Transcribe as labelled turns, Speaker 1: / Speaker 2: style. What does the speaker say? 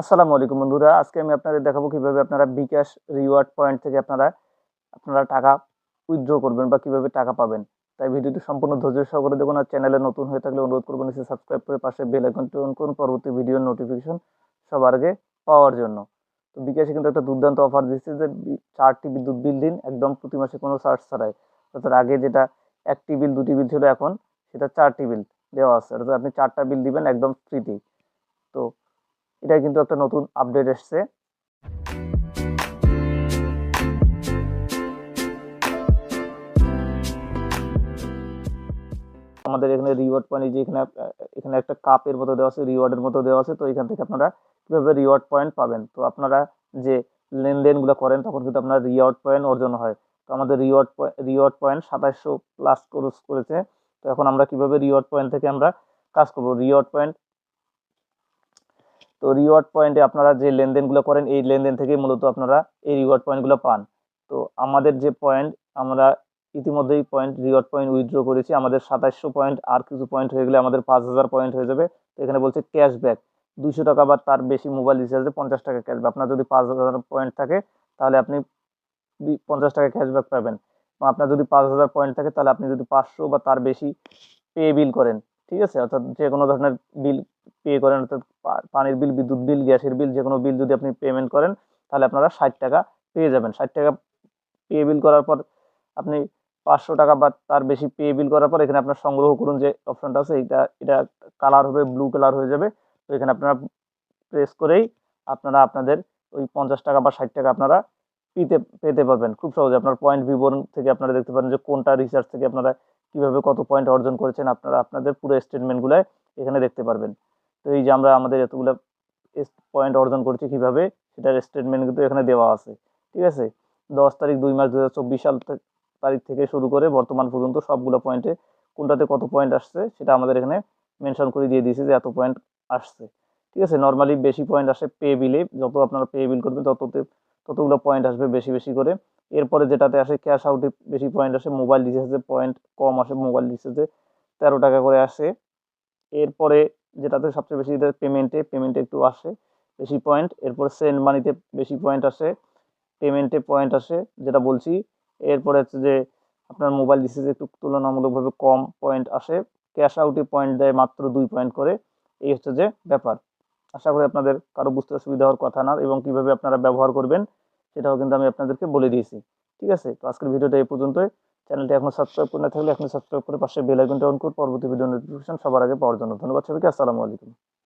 Speaker 1: আসসালামু আলাইকুম বন্ধুরা। আজকে আমি আপনাদের দেখাবো কীভাবে আপনারা বিকাশ রিওয়ার্ড পয়েন্ট থেকে আপনারা আপনারা টাকা উইথড্র করবেন বা কীভাবে টাকা পাবেন। তাই ভিডিওটি সম্পূর্ণ ধৈর্য সহকারে দেখুন আর চ্যানেলে নতুন হয়ে থাকলে অনুরোধ করবেন নিচে সাবস্ক্রাইব করে পাশে বেল আইকনটি অন করুন। পরবর্তী ভিডিওর নোটিফিকেশন সবার আগে পাওয়ার জন্য। তো বিকাশে কিন্তু একটা দুর্দান্ত অফার দিচ্ছে যে চারটি বিদ্যুৎ বিল দিন, একদম প্রতি মাসে কোনো চার্জ ছাড়াই। অর্থাৎ আগে যেটা একটি বিল দুটি বিল ছিল এখন সেটা চারটি বিল দেওয়া আছে। অর্থাৎ আপনি চারটা বিল দিবেন একদম ফ্রিতেই তো এটা কিন্তু একটা নতুন আপডেট এসছে। আমাদের এখানে রিওয়ার্ড পয়েন্ট যে এখানে এখানে একটা কাপের মতো দেওয়া আছে রিওয়ার্ডের মতো দেওয়া আছে, তো এখান থেকে আপনারা কীভাবে রিওয়ার্ড পয়েন্ট পাবেন? তো আপনারা যে লেনদেনগুলো করেন, তখন কিন্তু আপনার রিওয়ার্ড পয়েন্ট অর্জন হয়। তো আমাদের রিওয়ার্ড রিওয়ার্ড পয়েন্ট সাতাশশো প্লাস ক্রস করেছে। তো এখন আমরা কীভাবে রিওয়ার্ড পয়েন্ট থেকে আমরা কাজ করব? রিওয়ার্ড পয়েন্ট তো রিওয়ার্ড পয়েন্টে আপনারা যে লেনদেনগুলো করেন, এই লেনদেন থেকেই মূলত আপনারা এই রিওয়ার্ড পয়েন্টগুলো পান। তো আমাদের যে পয়েন্ট আমরা ইতিমধ্যেই পয়েন্ট রিওয়ার্ড পয়েন্ট উইথড্র করেছি। আমাদের সাতাশশো পয়েন্ট আর কিছু পয়েন্ট হয়ে গেলে আমাদের পাঁচ হাজার পয়েন্ট হয়ে যাবে। তো এখানে বলছে ক্যাশব্যাক দুশো টাকা বা তার বেশি মোবাইল রিচার্জে পঞ্চাশ টাকা ক্যাশব্যাক আপনার যদি পাঁচ হাজার পয়েন্ট থাকে, তাহলে আপনি পঞ্চাশ টাকা ক্যাশব্যাক পাবেন। আপনার যদি পাঁচ হাজার পয়েন্ট থাকে, তাহলে আপনি যদি পাঁচশো বা তার বেশি পে বিল করেন। ঠিক আছে? অর্থাৎ যে কোনো ধরনের বিল পে করেন, অর্থাৎ পানির বিল বিদ্যুৎ বিল গ্যাসের বিল যে কোনো বিল যদি আপনি পেমেন্ট করেন, তাহলে আপনারা ষাট টাকা পেয়ে যাবেন। ষাট টাকা পে বিল করার পর আপনি পাঁচশো টাকা বা তার বেশি পে বিল করার পর এখানে আপনার সংগ্রহ করুন যে অপশনটা আছে, এটা এটা কালার হবে ব্লু কালার হয়ে যাবে। তো এখানে আপনারা প্রেস করেই আপনারা আপনাদের ওই পঞ্চাশ টাকা বা ষাট টাকা আপনারা পেতে পেতে পারবেন। খুব সহজে আপনার পয়েন্ট বিবরণ থেকে আপনারা দেখতে পারেন যে কোনটা রিসার্চ থেকে আপনারা কীভাবে কত পয়েন্ট অর্জন করেছেন, আপনারা আপনাদের পুরো স্টেটমেন্টগুলো এখানে দেখতে পারবেন। তো এই যে আমরা আমাদের এতগুলো পয়েন্ট অর্জন করছি কীভাবে, সেটার স্টেটমেন্ট কিন্তু এখানে দেওয়া আছে, ঠিক আছে? দশ তারিখ দুই মাস দু হাজার চব্বিশ সাল তারিখ থেকে শুরু করে বর্তমান পর্যন্ত সবগুলো পয়েন্টে কোনটাতে কত পয়েন্ট আসছে, সেটা আমাদের এখানে মেনশন করে দিয়ে দিয়েছে যে এত পয়েন্ট আসছে, ঠিক আছে? নর্মালি বেশি পয়েন্ট আসে পে বিলে যত আপনারা পে বিল করবেন তততে, ততগুলো পয়েন্ট আসবে বেশি বেশি করে। এরপরে যেটাতে আসে ক্যাশ আউটে বেশি পয়েন্ট আসে মোবাইল রিচার্জে পয়েন্ট কম আসে মোবাইল রিচার্জে তেরো টাকা করে আসে। এরপরে যেটাতে সবচেয়ে বেশি পেমেন্টে পেমেন্টে একটু আসে বেশি পয়েন্ট এরপর সেন্ড মানিতে বেশি পয়েন্ট আসে পেমেন্টে পয়েন্ট আসে, যেটা বলছি, এরপরে হচ্ছে যে আপনার মোবাইল রিচার্জে একটু তুলনামূলকভাবে কম পয়েন্ট আসে ক্যাশ আউটে পয়েন্ট দেয় মাত্র দুই পয়েন্ট করে, এই হচ্ছে যে ব্যাপার। আশা করি আপনাদের কারও বুঝতে অসুবিধা হওয়ার কথা না, এবং কীভাবে আপনারা ব্যবহার করবেন, সেটাও কিন্তু আমি আপনাদেরকে বলে দিয়েছি। ঠিক আছে? তো আজকের ভিডিওটা এই পর্যন্তই। চ্যানেলটি এখনও সাবস্ক্রাইব করে না থাকলে এখন সাবস্ক্রাইব করে পাশে বেল আইকনটা অন করে। পরবর্তী ভিডিও নোটিফিকেশন সবার আগে পাওয়ার জন্য ধন্যবাদ সবাইকে। আসসালামু আলাইকুম।